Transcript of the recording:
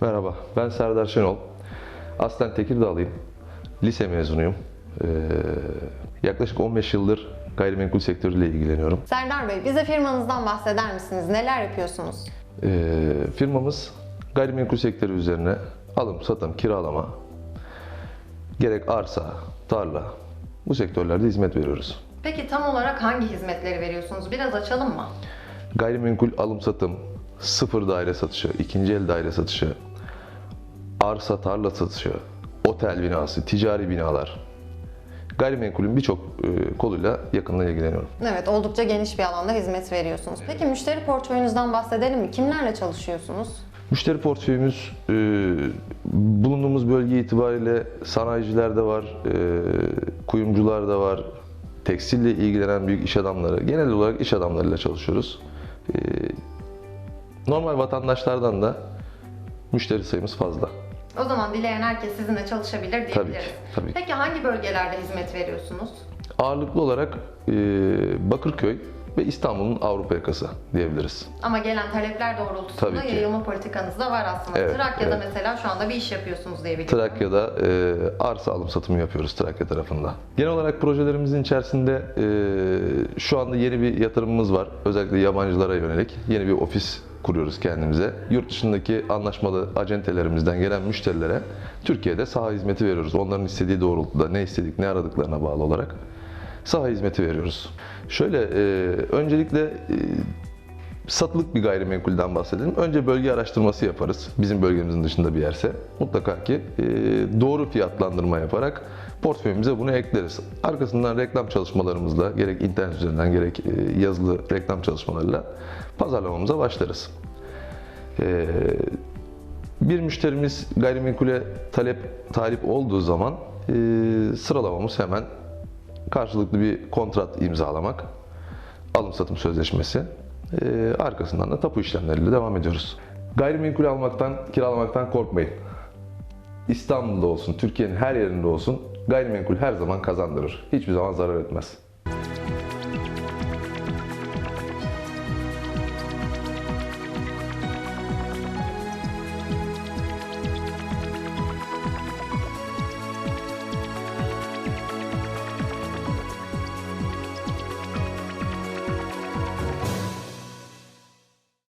Merhaba, ben Serdar Şenol. Aslen Tekirdağlıyım. Lise mezunuyum. Ee, yaklaşık 15 yıldır gayrimenkul sektörüyle ilgileniyorum. Serdar Bey, bize firmanızdan bahseder misiniz? Neler yapıyorsunuz? Ee, firmamız gayrimenkul sektörü üzerine alım, satım, kiralama, gerek arsa, tarla, bu sektörlerde hizmet veriyoruz. Peki tam olarak hangi hizmetleri veriyorsunuz? Biraz açalım mı? Gayrimenkul alım satım, sıfır daire satışı, ikinci el daire satışı, arsa tarla satışı, otel binası, ticari binalar. Gayrimenkulün birçok e, koluyla yakından ilgileniyorum. Evet, oldukça geniş bir alanda hizmet veriyorsunuz. Peki müşteri portföyünüzden bahsedelim mi? Kimlerle çalışıyorsunuz? Müşteri portföyümüz e, bulunduğumuz bölge itibariyle sanayiciler de var, e, kuyumcular da var, tekstille ilgilenen büyük iş adamları, genel olarak iş adamlarıyla çalışıyoruz. E, normal vatandaşlardan da müşteri sayımız fazla. O zaman dileyen herkes sizinle çalışabilir diyebiliriz. Tabii ki, tabii ki. Peki hangi bölgelerde hizmet veriyorsunuz? Ağırlıklı olarak e, Bakırköy ve İstanbul'un Avrupa yakası diyebiliriz. Ama gelen talepler doğrultusunda yayılma politikanız da var aslında. Evet, Trakya'da evet. mesela şu anda bir iş yapıyorsunuz diye biliyorum. Trakya'da e, arsa alım satımı yapıyoruz Trakya tarafında. Genel olarak projelerimizin içerisinde e, şu anda yeni bir yatırımımız var. Özellikle yabancılara yönelik yeni bir ofis kuruyoruz kendimize. Yurt dışındaki anlaşmalı acentelerimizden gelen müşterilere Türkiye'de saha hizmeti veriyoruz. Onların istediği doğrultuda ne istedik, ne aradıklarına bağlı olarak saha hizmeti veriyoruz. Şöyle, e, öncelikle e, satılık bir gayrimenkulden bahsedelim. Önce bölge araştırması yaparız. Bizim bölgemizin dışında bir yerse. Mutlaka ki e, doğru fiyatlandırma yaparak portföyümüze bunu ekleriz. Arkasından reklam çalışmalarımızla gerek internet üzerinden gerek e, yazılı reklam çalışmalarıyla pazarlamamıza başlarız. E, bir müşterimiz gayrimenkule talep talip olduğu zaman e, sıralamamız hemen karşılıklı bir kontrat imzalamak, alım satım sözleşmesi, e, arkasından da tapu işlemleriyle devam ediyoruz. Gayrimenkul almaktan, kiralamaktan korkmayın. İstanbul'da olsun, Türkiye'nin her yerinde olsun gayrimenkul her zaman kazandırır. Hiçbir zaman zarar etmez.